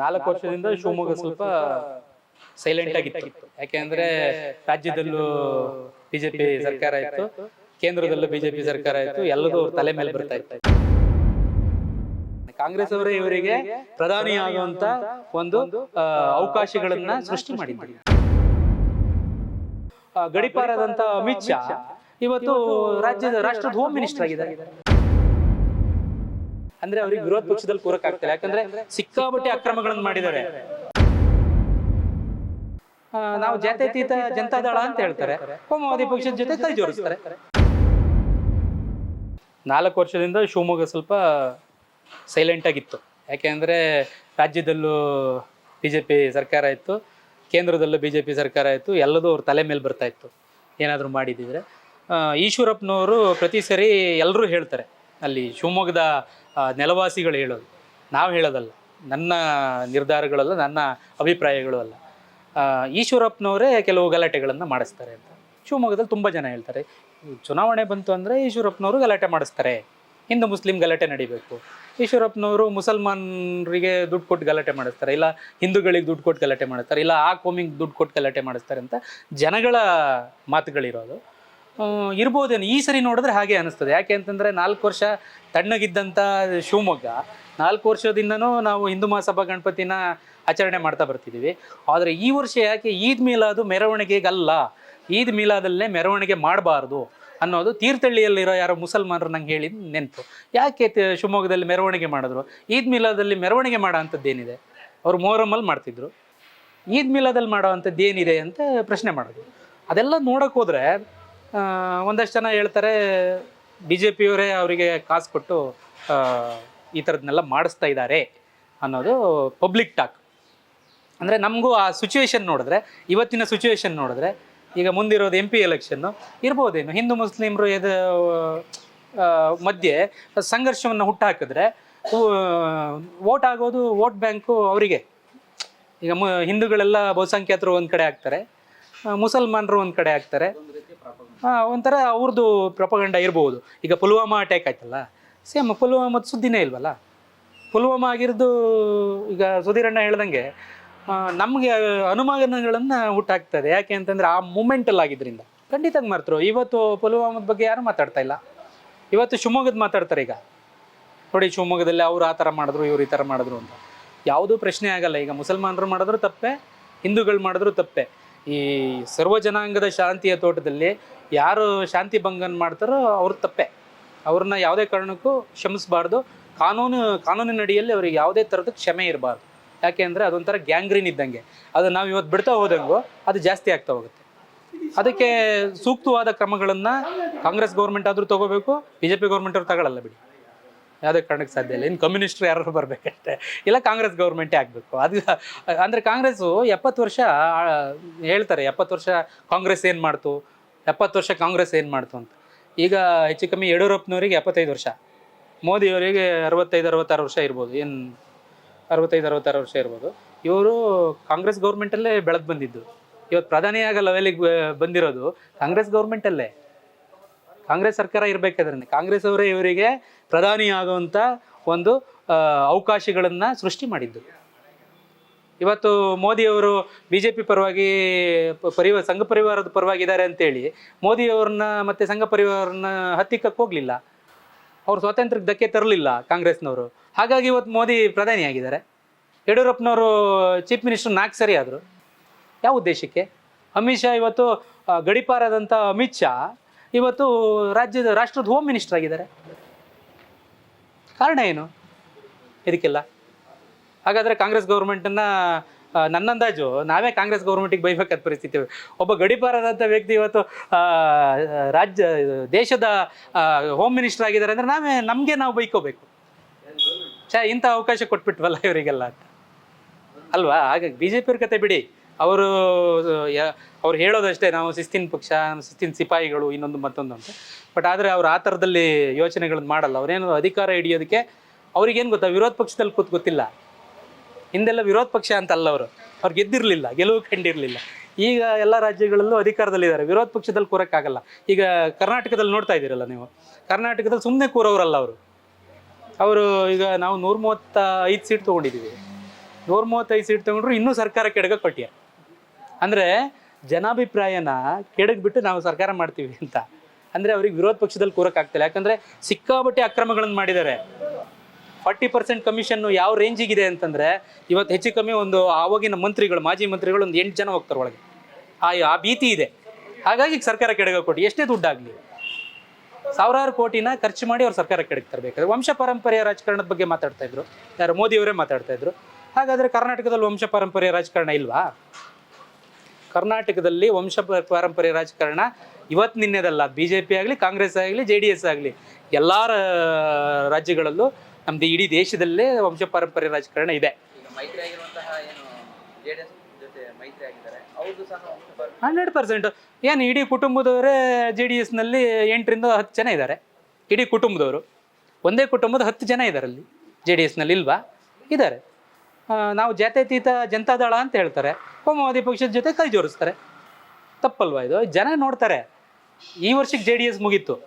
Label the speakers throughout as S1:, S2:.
S1: ನಾಲ್ಕು ವರ್ಷದಿಂದ ಶಿವಮೊಗ್ಗ ಸ್ವಲ್ಪ ಸೈಲೆಂಟ್ ಆಗಿತ್ತು. ಯಾಕೆಂದ್ರೆ ರಾಜ್ಯದಲ್ಲೂ ಬಿಜೆಪಿ ಸರ್ಕಾರ ಇತ್ತು. ಕೇಂದ್ರದಲ್ಲೂ ಬಿಜೆಪಿ ಸರ್ಕಾರ ಇತ್ತು. ಎಲ್ಲದೂ ಅವ್ರ ತಲೆ ಮೇಲೆ ಬರ್ತಾ ಇತ್ತು. ಕಾಂಗ್ರೆಸ್ ಅವರೇ ಇವರಿಗೆ ಪ್ರಧಾನಿ ಆಗುವಂತ ಒಂದು ಅವಕಾಶಗಳನ್ನ ಸೃಷ್ಟಿ ಗಡಿಪಾರದಂತ ಗಡಿಪಾರಾದಂತ ಅಮಿತ್ ಶಾ ಇವತ್ತು ರಾಜ್ಯದ ರಾಷ್ಟ್ರದ ಹೋಮ್ ಮಿನಿಸ್ಟರ್ ಆಗಿದ್ದಾರೆ. ಅಂದ್ರೆ ಅವ್ರಿಗೆ ವಿರೋಧ ಪಕ್ಷದಲ್ಲಿ ಕೂರಕ್ ಆಗ್ತಿಲ್ಲ. ಯಾಕಂದ್ರೆ ಸಿಕ್ಕಾಪಟ್ಟೆ ಅಕ್ರಮಗಳನ್ನು ಮಾಡಿದ್ದಾರೆ. ನಾವು ಜಾತ್ಯತೀತ ಜನತಾದಳ ಅಂತ ಹೇಳ್ತಾರೆ. ಕೋಮವಾದಿ ಪಕ್ಷದ ಜೊತೆ ಕೈ ಜೋಡಿಸ್ತಾರೆ ನಾಲ್ಕು ವರ್ಷದಿಂದ ಶಿವಮೊಗ್ಗ ಸ್ವಲ್ಪ ಸೈಲೆಂಟ್ ಆಗಿತ್ತು. ಯಾಕೆಂದ್ರೆ ರಾಜ್ಯದಲ್ಲೂ ಬಿ ಜೆ ಪಿ ಸರ್ಕಾರ ಇತ್ತು, ಕೇಂದ್ರದಲ್ಲೂ ಬಿ ಜೆ ಪಿ ಸರ್ಕಾರ ಇತ್ತು, ಎಲ್ಲದೂ ಅವ್ರ ತಲೆ ಮೇಲೆ ಬರ್ತಾ ಇತ್ತು. ಏನಾದರೂ ಮಾಡಿದ್ದಿದ್ರೆ ಈಶ್ವರಪ್ಪನವರು ಪ್ರತಿ ಸರಿ ಎಲ್ಲರೂ ಹೇಳ್ತಾರೆ ಅಲ್ಲಿ ಶಿವಮೊಗ್ಗದ ನೆಲವಾಸಿಗಳು ಹೇಳೋದು. ನಾವು ಹೇಳೋದಲ್ಲ. ನನ್ನ ನಿರ್ಧಾರಗಳಲ್ಲ, ನನ್ನ ಅಭಿಪ್ರಾಯಗಳು ಅಲ್ಲ. ಈಶ್ವರಪ್ಪನವರೇ ಕೆಲವು ಗಲಾಟೆಗಳನ್ನು ಮಾಡಿಸ್ತಾರೆ ಅಂತ. ಶಿವಮೊಗ್ಗದಲ್ಲಿ ತುಂಬ ಜನ ಹೇಳ್ತಾರೆ ಚುನಾವಣೆ ಬಂತು ಅಂದರೆ ಈಶ್ವರಪ್ಪನವರು ಗಲಾಟೆ ಮಾಡಿಸ್ತಾರೆ. ಹಿಂದೂ ಮುಸ್ಲಿಂ ಗಲಾಟೆ ನಡಿಬೇಕು. ಈಶ್ವರಪ್ಪನವರು ಮುಸಲ್ಮಾನರಿಗೆ ದುಡ್ಡು ಕೊಟ್ಟು ಗಲಾಟೆ ಮಾಡಿಸ್ತಾರೆ, ಇಲ್ಲ ಹಿಂದೂಗಳಿಗೆ ದುಡ್ಡು ಕೊಟ್ಟು ಗಲಾಟೆ ಮಾಡಿಸ್ತಾರೆ, ಇಲ್ಲ ಆ ಕೋಮಿಗೆ ದುಡ್ಡು ಕೊಟ್ಟು ಗಲಾಟೆ ಮಾಡಿಸ್ತಾರೆ ಅಂತ ಜನಗಳ ಮಾತುಗಳಿರೋದು. ಇರ್ಬೋದೇನು. ಈ ಸರಿ ನೋಡಿದ್ರೆ ಹಾಗೆ ಅನಿಸ್ತದೆ. ಯಾಕೆ ಅಂತಂದರೆ ನಾಲ್ಕು ವರ್ಷ ತಣ್ಣಗಿದ್ದಂಥ ಶಿವಮೊಗ್ಗ, ನಾಲ್ಕು ವರ್ಷದಿಂದನೂ ನಾವು ಹಿಂದೂ ಮಹಾಸಭಾ ಗಣಪತಿನ ಆಚರಣೆ ಮಾಡ್ತಾ ಬರ್ತಿದ್ದೀವಿ. ಆದರೆ ಈ ವರ್ಷ ಯಾಕೆ ಈದ್ ಮೀಲಾದು ಮೆರವಣಿಗೆಗಲ್ಲ? ಈದ್ ಮೀಲಾದಲ್ಲೇ ಮೆರವಣಿಗೆ ಮಾಡಬಾರ್ದು ಅನ್ನೋದು ತೀರ್ಥಹಳ್ಳಿಯಲ್ಲಿರೋ ಯಾರೋ ಮುಸಲ್ಮಾನರು ನಂಗೆ ಹೇಳಿ ನೆನಪು. ಯಾಕೆ ಶಿವಮೊಗ್ಗದಲ್ಲಿ ಮೆರವಣಿಗೆ ಮಾಡಿದ್ರು? ಈದ್ ಮಿಲಾದಲ್ಲಿ ಮೆರವಣಿಗೆ ಮಾಡೋ ಅಂಥದ್ದೇನಿದೆ? ಅವರು ಮೊಹರಮ್ಮಲ್ಲಿ ಮಾಡ್ತಿದ್ರು. ಈದ್ ಮೀಲಾದಲ್ಲಿ ಮಾಡೋ ಅಂಥದ್ದು ಏನಿದೆ ಅಂತ ಪ್ರಶ್ನೆ ಮಾಡೋದು ಅದೆಲ್ಲ ನೋಡೋಕೆ ಒಂದಷ್ಟು ಜನ ಹೇಳ್ತಾರೆ ಬಿ ಜೆ ಪಿಯವರೇ ಅವರಿಗೆ ಕಾಸು ಕೊಟ್ಟು ಈ ಥರದನ್ನೆಲ್ಲ ಮಾಡಿಸ್ತಾ ಇದ್ದಾರೆ ಅನ್ನೋದು ಪಬ್ಲಿಕ್ ಟಾಕ್. ಅಂದರೆ ನಮಗೂ ಆ ಸಿಚುವೇಶನ್ ನೋಡಿದ್ರೆ ಇವತ್ತಿನ ಸಿಚುವೇಶನ್ ನೋಡಿದ್ರೆ ಈಗ ಮುಂದಿರೋದು ಎಂ ಪಿ ಎಲೆಕ್ಷನ್ನು ಇರ್ಬೋದೇನು. ಹಿಂದೂ ಮುಸ್ಲಿಮರು ಆ, ಮಧ್ಯೆ ಸಂಘರ್ಷವನ್ನು ಹುಟ್ಟಾಕಿದ್ರೆ ವೋಟ್ ಆಗೋದು ವೋಟ್ ಬ್ಯಾಂಕು ಅವರಿಗೆ. ಈಗ ಮ ಹಿಂದೂಗಳೆಲ್ಲ ಬಹುಸಂಖ್ಯಾತರು ಒಂದು ಕಡೆ ಆಗ್ತಾರೆ. ಮುಸಲ್ಮಾನರು ಒಂದು ಕಡೆ ಆ, ಒಂಥರ ಅವ್ರದ್ದು ಪ್ರಪಗಂಡ ಇರ್ಬೋದು. ಈಗ ಪುಲ್ವಾಮಾ ಅಟ್ಯಾಕ್ ಆಯ್ತಲ್ಲ ಸೇಮ್ ಪುಲ್ವಾಮದ ಸುದ್ದಿನೇ ಇಲ್ವಲ್ಲ? ಪುಲ್ವಾಮಾ ಆಗಿರೋದು ಈಗ ಸುಧೀರಣ್ಣ ಹೇಳ್ದಂಗೆ ನಮಗೆ ಅನುಮಾನಗಳನ್ನು ಹುಟ್ಟಾಗ್ತದೆ ಯಾಕೆ ಅಂತಂದ್ರೆ ಆ ಮೂಮೆಂಟಲ್ಲಿ ಆಗಿದ್ದರಿಂದ ಖಂಡಿತ ಮಾಡ್ತರು ಇವತ್ತು ಪುಲ್ವಾಮದ ಬಗ್ಗೆ ಯಾರು ಮಾತಾಡ್ತಾ ಇಲ್ಲ. ಇವತ್ತು ಶಿವಮೊಗ್ಗದ ಮಾತಾಡ್ತಾರೆ ಈಗ. ನೋಡಿ ಶಿವಮೊಗ್ಗದಲ್ಲಿ ಅವ್ರು ಆ ಥರ ಮಾಡಿದ್ರು ಇವ್ರು ಈ ಥರ ಮಾಡಿದ್ರು ಅಂತ. ಯಾವುದೂ ಪ್ರಶ್ನೆ ಆಗಲ್ಲ. ಈಗ ಮುಸಲ್ಮಾನರು ಮಾಡಿದ್ರು ತಪ್ಪೆ ಹಿಂದೂಗಳು ಮಾಡಿದ್ರು ತಪ್ಪೆ. ಈ ಸರ್ವ ಜನಾಂಗದ ಶಾಂತಿಯ ತೋಟದಲ್ಲಿ ಯಾರು ಶಾಂತಿ ಭಂಗನ ಮಾಡ್ತಾರೋ ಅವ್ರ ತಪ್ಪೆ. ಅವ್ರನ್ನ ಯಾವುದೇ ಕಾರಣಕ್ಕೂ ಕ್ಷಮಿಸಬಾರ್ದು. ಕಾನೂನು, ಕಾನೂನಿನ ಅಡಿಯಲ್ಲಿ ಅವ್ರಿಗೆ ಯಾವುದೇ ಥರದ ಕ್ಷಮೆ ಇರಬಾರ್ದು. ಯಾಕೆ ಅಂದರೆ ಅದೊಂಥರ ಗ್ಯಾಂಗ್ರೀನ್ ಇದ್ದಂಗೆ. ಅದು ನಾವು ಇವತ್ತು ಬಿಡ್ತಾ ಹೋದಂಗು ಅದು ಜಾಸ್ತಿ ಆಗ್ತಾ ಹೋಗುತ್ತೆ. ಅದಕ್ಕೆ ಸೂಕ್ತವಾದ ಕ್ರಮಗಳನ್ನು ಕಾಂಗ್ರೆಸ್ ಗೌರ್ಮೆಂಟ್ ಆದರೂ ತಗೋಬೇಕು ಬಿ ಜೆ ಪಿ ಗೌರ್ಮೆಂಟ್ ಅವ್ರು ತಗೊಳ್ಳಲ್ಲ ಬಿಡಿ. ಯಾವುದೇ ಕಾರಣಕ್ಕೆ ಸಾಧ್ಯ ಇಲ್ಲ. ಇನ್ನು ಕಮ್ಯುನಿಸ್ಟ್ರು ಯಾರು ಬರಬೇಕಷ್ಟೇ. ಇಲ್ಲ, ಕಾಂಗ್ರೆಸ್ ಗೌರ್ಮೆಂಟೇ ಆಗಬೇಕು. ಅದು, ಅಂದರೆ ಕಾಂಗ್ರೆಸ್ಸು ಎಪ್ಪತ್ತು ವರ್ಷ ಹೇಳ್ತಾರೆ, ಎಪ್ಪತ್ತು ವರ್ಷ ಕಾಂಗ್ರೆಸ್ ಏನು ಮಾಡ್ತು, ಎಪ್ಪತ್ತು ವರ್ಷ ಕಾಂಗ್ರೆಸ್ ಏನು ಮಾಡ್ತು ಅಂತ. ಈಗ ಹೆಚ್ಚು ಕಮ್ಮಿ ಯಡಿಯೂರಪ್ಪನವರಿಗೆ ಎಪ್ಪತ್ತೈದು ವರ್ಷ. ಮೋದಿಯವರಿಗೆ ಅರವತ್ತೈದು, ಅರವತ್ತಾರು ವರ್ಷ ಇರ್ಬೋದು. ಏನು, ಅರವತ್ತೈದು, ಅರವತ್ತಾರು ವರ್ಷ ಇರ್ಬೋದು. ಇವರು ಕಾಂಗ್ರೆಸ್ ಗೌರ್ಮೆಂಟಲ್ಲೇ ಬೆಳೆದು ಬಂದಿದ್ದು. ಇವತ್ತು ಪ್ರಧಾನಿಯಾಗ ಲೆವೆಲಿಗೆ ಬಂದಿರೋದು. ಕಾಂಗ್ರೆಸ್ ಗೌರ್ಮೆಂಟಲ್ಲೇ ಕಾಂಗ್ರೆಸ್ ಸರ್ಕಾರ ಇರಬೇಕಾದ್ರೆ ಕಾಂಗ್ರೆಸ್ ಅವರೇ ಇವರಿಗೆ ಪ್ರಧಾನಿ ಆಗುವಂಥ ಒಂದು ಅವಕಾಶಗಳನ್ನು ಸೃಷ್ಟಿ ಮಾಡಿದ್ದು. ಇವತ್ತು ಮೋದಿಯವರು ಬಿ ಜೆ ಪಿ ಪರವಾಗಿ ಪರಿವ, ಸಂಘ ಪರಿವಾರದ ಪರವಾಗಿ ಇದ್ದಾರೆ ಅಂತೇಳಿ ಮೋದಿಯವ್ರನ್ನ ಮತ್ತೆ ಸಂಘ ಪರಿವಾರನ ಹತ್ತಿಕ್ಕಕ್ಕೆ ಹೋಗಲಿಲ್ಲ. ಅವ್ರು ಸ್ವಾತಂತ್ರ್ಯಕ್ಕೆ ಧಕ್ಕೆ ತರಲಿಲ್ಲ ಕಾಂಗ್ರೆಸ್ನವರು. ಹಾಗಾಗಿ ಇವತ್ತು ಮೋದಿ ಪ್ರಧಾನಿ ಆಗಿದ್ದಾರೆ. ಯಡಿಯೂರಪ್ಪನವರು ಚೀಫ್ ಮಿನಿಸ್ಟರ್ ನಾಲ್ಕು ಸರಿ ಆದರು. ಯಾವ ಉದ್ದೇಶಕ್ಕೆ? ಅಮಿತ್ ಶಾ ಇವತ್ತು ಗಡಿಪಾರಾದಂಥ ಅಮಿತ್ ಶಾ ಇವತ್ತು ರಾಜ್ಯದ ರಾಷ್ಟ್ರದ ಹೋಮ್ ಮಿನಿಸ್ಟರ್ ಆಗಿದ್ದಾರೆ. ಕಾರಣ ಏನು? ಇದಕ್ಕೆಲ್ಲ. ಹಾಗಾದರೆ ಕಾಂಗ್ರೆಸ್ ಗೌರ್ಮೆಂಟನ್ನು ನನ್ನಂದಾಜು, ನಾವೇ ಕಾಂಗ್ರೆಸ್ ಗೌರ್ಮೆಂಟಿಗೆ ಬೈಬೇಕಾದ ಪರಿಸ್ಥಿತಿ. ಒಬ್ಬ ಗಡಿಪಾರದಂಥ ವ್ಯಕ್ತಿ ಇವತ್ತು ರಾಜ್ಯ, ದೇಶದ ಹೋಮ್ ಮಿನಿಸ್ಟರ್ ಆಗಿದ್ದಾರೆ ಅಂದರೆ ನಾವೇ, ನಮಗೆ ನಾವು ಬೈಕೋಬೇಕು. ಛಾ, ಇಂಥ ಅವಕಾಶ ಕೊಟ್ಬಿಟ್ವಲ್ಲ ಇವರಿಗೆಲ್ಲ ಅಂತ. ಅಲ್ವಾ? ಹಾಗಾಗಿ ಬಿ ಜೆ ಪಿಯವ್ರ ಕತೆ ಬಿಡಿ. ಅವರು ಅವ್ರು ಹೇಳೋದಷ್ಟೇ, ನಾವು ಶಿಸ್ತಿನ ಪಕ್ಷ ಶಿಸ್ತಿನ ಸಿಪಾಯಿಗಳು, ಇನ್ನೊಂದು ಮತ್ತೊಂದು ಅಂತ. ಬಟ್ ಆದರೆ ಅವ್ರು ಆ ಥರದಲ್ಲಿ ಯೋಚನೆಗಳನ್ನ ಮಾಡಲ್ಲ. ಅವ್ರೇನು ಅಧಿಕಾರ ಹಿಡಿಯೋದಕ್ಕೆ ಅವ್ರಿಗೇನು ಗೊತ್ತಾ? ವಿರೋಧ ಪಕ್ಷದಲ್ಲಿ ಕೂತ್ ಗೊತ್ತಿಲ್ಲ. ಹಿಂದೆಲ್ಲ ವಿರೋಧ ಪಕ್ಷ ಅಂತ ಅಲ್ಲ ಅವರು. ಅವ್ರು ಗೆದ್ದಿರಲಿಲ್ಲ, ಗೆಲುವು ಕಂಡಿರಲಿಲ್ಲ. ಈಗ ಎಲ್ಲ ರಾಜ್ಯಗಳಲ್ಲೂ ಅಧಿಕಾರದಲ್ಲಿದ್ದಾರೆ. ವಿರೋಧ ಪಕ್ಷದಲ್ಲಿ ಕೂರೋಕ್ಕಾಗಲ್ಲ. ಈಗ ಕರ್ನಾಟಕದಲ್ಲಿ ನೋಡ್ತಾ ಇದ್ದೀರಲ್ಲ ನೀವು? ಕರ್ನಾಟಕದಲ್ಲಿ ಸುಮ್ಮನೆ ಕೂರೋರಲ್ಲ ಅವರು. ಅವರು ಈಗ ನಾವು ನೂರ ಮೂವತ್ತ ಐದು ಸೀಟ್ ತೊಗೊಂಡಿದ್ದೀವಿ. ನೂರ ಮೂವತ್ತೈದು ಸೀಟ್ ತೊಗೊಂಡ್ರು ಇನ್ನೂ ಸರ್ಕಾರ ಕೆಡಗ ಕೊಟ್ಟಿಯ ಅಂದರೆ ಜನಾಭಿಪ್ರಾಯನ ಕೆಡಗ್ಬಿಟ್ಟು ನಾವು ಸರ್ಕಾರ ಮಾಡ್ತೀವಿ ಅಂತ. ಅಂದರೆ ಅವ್ರಿಗೆ ವಿರೋಧ ಪಕ್ಷದಲ್ಲಿ ಕೂರಕ್ಕಾಗ್ತಿಲ್ಲ ಯಾಕಂದರೆ ಸಿಕ್ಕಾಬಟ್ಟೆ ಅಕ್ರಮಗಳನ್ನು ಮಾಡಿದ್ದಾರೆ. ಫಾರ್ಟಿ ಪರ್ಸೆಂಟ್ ಕಮಿಷನ್ನು ಯಾವ ರೇಂಜಿಗಿದೆ ಅಂತಂದರೆ ಇವತ್ತು ಹೆಚ್ಚು ಕಮ್ಮಿ ಒಂದು ಆವಾಗಿನ ಮಂತ್ರಿಗಳು, ಮಾಜಿ ಮಂತ್ರಿಗಳು ಒಂದು ಎಂಟು ಜನ ಹೋಗ್ತಾರೆ ಒಳಗೆ. ಆ ಆ ಭೀತಿ ಇದೆ. ಹಾಗಾಗಿ ಸರ್ಕಾರ ಕೆಡಗ ಕೊಟ್ಟು ಎಷ್ಟೇ ದುಡ್ಡಾಗಲಿ. ಸಾವಿರಾರು ಕೋಟಿನ ಖರ್ಚು ಮಾಡಿ ಅವ್ರು ಸರ್ಕಾರ ಕೆಡಗ್ತಾರೆ ಬೇಕಾದ್ರೆ ವಂಶ ಪಾರಂಪರ್ಯ ರಾಜಕಾರಣದ ಬಗ್ಗೆ ಮಾತಾಡ್ತಾ ಇದ್ರು. ಯಾರು ಮೋದಿಯವರೇ ಮಾತಾಡ್ತಾ ಇದ್ರು. ಹಾಗಾದರೆ ಕರ್ನಾಟಕದಲ್ಲಿ ವಂಶ ಪಾರಂಪರ್ಯ ರಾಜಕಾರಣ ಇಲ್ವಾ? ಕರ್ನಾಟಕದಲ್ಲಿ ವಂಶ ಪಾರಂಪರ್ಯ ರಾಜಕಾರಣ ಇವತ್ತು ನಿನ್ನೆದಲ್ಲ. ಬಿ ಜೆ ಪಿ ಆಗಲಿ ಕಾಂಗ್ರೆಸ್ ಆಗಲಿ ಜೆ ಡಿ ಎಸ್ ಆಗಲಿ. ಎಲ್ಲ ರಾಜ್ಯಗಳಲ್ಲೂ ನಮ್ಮದು ಇಡೀ ದೇಶದಲ್ಲೇ ವಂಶ ಪಾರಂಪರ್ಯ ರಾಜಕಾರಣ ಇದೆ. Hundred percent. ಏನು ಇಡೀ ಕುಟುಂಬದವರೇ ಜೆ ಡಿ ಎಸ್ನಲ್ಲಿ ಎಂಟರಿಂದ ಹತ್ತು ಜನ ಇದ್ದಾರೆ. ಇಡೀ ಕುಟುಂಬದವರು. ಒಂದೇ ಕುಟುಂಬದ ಹತ್ತು ಜನ ಇದ್ದಾರೆ ಅಲ್ಲಿ ಜೆ ಡಿ ಎಸ್ನಲ್ಲಿ ಇಲ್ವಾ? ಇದ್ದಾರೆ. ನಾವು ಜಾತ್ಯತೀತ ಜನತಾದಳ ಅಂತ ಹೇಳ್ತಾರೆ. ಕೋಮುವಾದಿ ಪಕ್ಷದ ಜೊತೆ ಕೈ ಜೋಡಿಸ್ತಾರೆ. ತಪ್ಪಲ್ವಾ ಇದು? ಜನ ನೋಡ್ತಾರೆ. ಈ ವರ್ಷಕ್ಕೆ ಜೆ ಡಿ ಎಸ್ ಮುಗೀತು.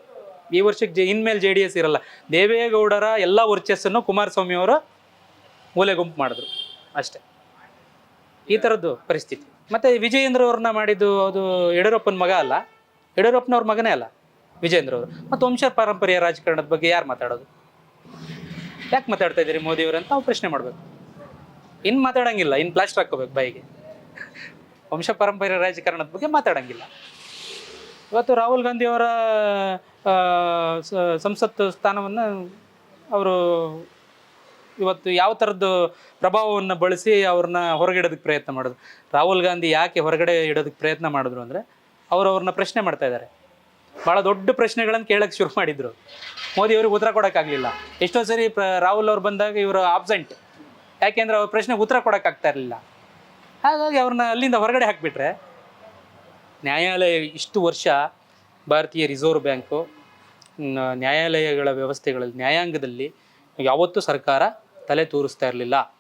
S1: ಈ ವರ್ಷಕ್ಕೆ ಜೆ, ಇನ್ಮೇಲೆ ಜೆ ಡಿ ಎಸ್ ಇರಲ್ಲ. ದೇವೇಗೌಡರ ಎಲ್ಲ ವರ್ಚಸ್ಸನ್ನು ಕುಮಾರಸ್ವಾಮಿ ಅವರು ಮೂಲೆ ಗುಂಪು ಮಾಡಿದ್ರು. ಅಷ್ಟೇ. ಈ ಥರದ್ದು ಪರಿಸ್ಥಿತಿ. ಮತ್ತು ವಿಜಯೇಂದ್ರ ಅವ್ರನ್ನ ಮಾಡಿದ್ದು ಅದು ಯಡಿಯೂರಪ್ಪನ ಮಗ ಅಲ್ಲ. ಯಡಿಯೂರಪ್ಪನವ್ರ ಮಗನೇ ಅಲ್ಲ ವಿಜಯೇಂದ್ರ ಅವರು. ಮತ್ತು ವಂಶ ಪಾರಂಪರ್ಯ ರಾಜಕಾರಣದ ಬಗ್ಗೆ ಯಾರು ಮಾತಾಡೋದು? ಯಾಕೆ ಮಾತಾಡ್ತಾ ಇದ್ದೀರಿ ಮೋದಿಯವರು ಅಂತ ನಾವು ಪ್ರಶ್ನೆ ಮಾಡಬೇಕು. ಇನ್ನು ಮಾತಾಡಂಗಿಲ್ಲ ಇನ್ನು ಪ್ಲಾಸ್ಟರ್ ಹಾಕೋಬೇಕು ಬಾಯಿಗೆ. ವಂಶ ಪರಂಪರೆ ರಾಜಕಾರಣದ ಬಗ್ಗೆ ಮಾತಾಡಂಗಿಲ್ಲ. ಇವತ್ತು ರಾಹುಲ್ ಗಾಂಧಿ ಅವರ ಸಂಸತ್ ಸ್ಥಾನವನ್ನು ಅವರು ಇವತ್ತು ಯಾವ ಥರದ್ದು ಪ್ರಭಾವವನ್ನು ಬಳಸಿ ಅವ್ರನ್ನ ಹೊರಗೆ ಇಡೋದಕ್ಕೆ ಪ್ರಯತ್ನ ಮಾಡೋದು ರಾಹುಲ್ ಗಾಂಧಿ ಯಾಕೆ ಹೊರಗಡೆ ಇಡೋದಕ್ಕೆ ಪ್ರಯತ್ನ ಮಾಡಿದ್ರು ಅಂದರೆ, ಅವರು ಅವ್ರನ್ನ ಪ್ರಶ್ನೆ ಮಾಡ್ತಾ ಇದ್ದಾರೆ. ಭಾಳ ದೊಡ್ಡ ಪ್ರಶ್ನೆಗಳನ್ನು ಕೇಳಕ್ಕೆ ಶುರು ಮಾಡಿದರು. ಮೋದಿ ಅವ್ರಿಗೆ ಉತ್ತರ ಕೊಡೋಕ್ಕಾಗಲಿಲ್ಲ. ಎಷ್ಟೋ ಸರಿ ರಾಹುಲ್ ಅವ್ರು ಬಂದಾಗ ಇವರು ಆಬ್ಸೆಂಟ್ ಯಾಕೆಂದ್ರೆ ಅವ್ರ ಪ್ರಶ್ನೆ ಉತ್ತರ ಕೊಡೋಕ್ಕಾಗ್ತಾ ಇರಲಿಲ್ಲ. ಹಾಗಾಗಿ ಅವ್ರನ್ನ ಅಲ್ಲಿಂದ ಹೊರಗಡೆ ಹಾಕಿಬಿಟ್ರೆ ನ್ಯಾಯಾಲಯ ಇಷ್ಟು ವರ್ಷ ಭಾರತೀಯ ರಿಸರ್ವ್ ಬ್ಯಾಂಕು ನ್ಯಾಯಾಲಯಗಳ ವ್ಯವಸ್ಥೆಗಳಲ್ಲಿ, ನ್ಯಾಯಾಂಗದಲ್ಲಿ ಯಾವತ್ತೂ ಸರ್ಕಾರ ತಲೆ ತೂರಿಸ್ತಾ ಇರಲಿಲ್ಲ.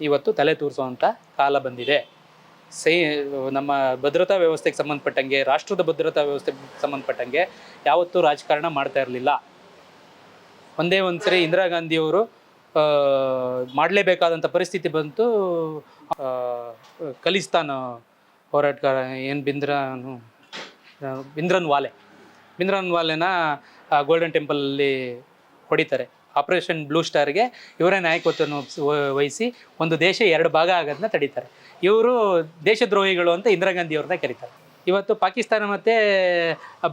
S1: ಇವತ್ತು ತಲೆ ತೂರಿಸುವಂಥ ಕಾಲ ಬಂದಿದೆ. ಸೈ, ನಮ್ಮ ಭದ್ರತಾ ವ್ಯವಸ್ಥೆಗೆ ಸಂಬಂಧಪಟ್ಟಂಗೆ, ರಾಷ್ಟ್ರದ ಭದ್ರತಾ ವ್ಯವಸ್ಥೆಗೆ ಸಂಬಂಧಪಟ್ಟಂಗೆ ಯಾವತ್ತೂ ರಾಜಕಾರಣ ಮಾಡ್ತಾ ಇರಲಿಲ್ಲ. ಒಂದೇ ಒಂದು ಸರಿ ಇಂದಿರಾ ಗಾಂಧಿಯವರು ಮಾಡಲೇಬೇಕಾದಂಥ ಪರಿಸ್ಥಿತಿ ಬಂತು. ಕಲಿಸ್ತಾನ ಹೋರಾಟಗಾರ ಏನು ಬಿಂದ್ರನು ಬಿಂದ್ರನ್ ವಾಲೆ. ಬಿಂದ್ರನ್ ವಾಲೆನ ಗೋಲ್ಡನ್ ಟೆಂಪಲಲ್ಲಿ ಹೊಡಿತಾರೆ. ಆಪರೇಷನ್ ಬ್ಲೂ ಸ್ಟಾರ್ಗೆ ಇವರೇ ನಾಯಕತ್ವವನ್ನು ವಹಿಸಿ ಒಂದು ದೇಶ ಎರಡು ಭಾಗ ಆಗೋದನ್ನ ತಡೀತಾರೆ. ಇವರು ದೇಶದ್ರೋಹಿಗಳು ಅಂತ ಇಂದಿರಾ ಗಾಂಧಿ ಅವ್ರನ್ನ ಕರೀತಾರೆ. ಇವತ್ತು ಪಾಕಿಸ್ತಾನ ಮತ್ತು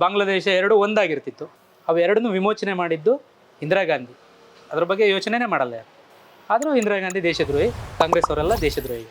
S1: ಬಾಂಗ್ಲಾದೇಶ ಎರಡು ಒಂದಾಗಿರ್ತಿತ್ತು. ಅವೆರಡನ್ನೂ ವಿಮೋಚನೆ ಮಾಡಿದ್ದು ಇಂದಿರಾ ಗಾಂಧಿ. ಅದ್ರ ಬಗ್ಗೆ ಯೋಚನೆನೇ ಮಾಡಲ್ಲ ಆದರೂ ಇಂದಿರಾ ಗಾಂಧಿ ದೇಶದ್ರೋಹಿ ಕಾಂಗ್ರೆಸ್ ಅವರೆಲ್ಲ ದೇಶದ್ರೋಹಿ.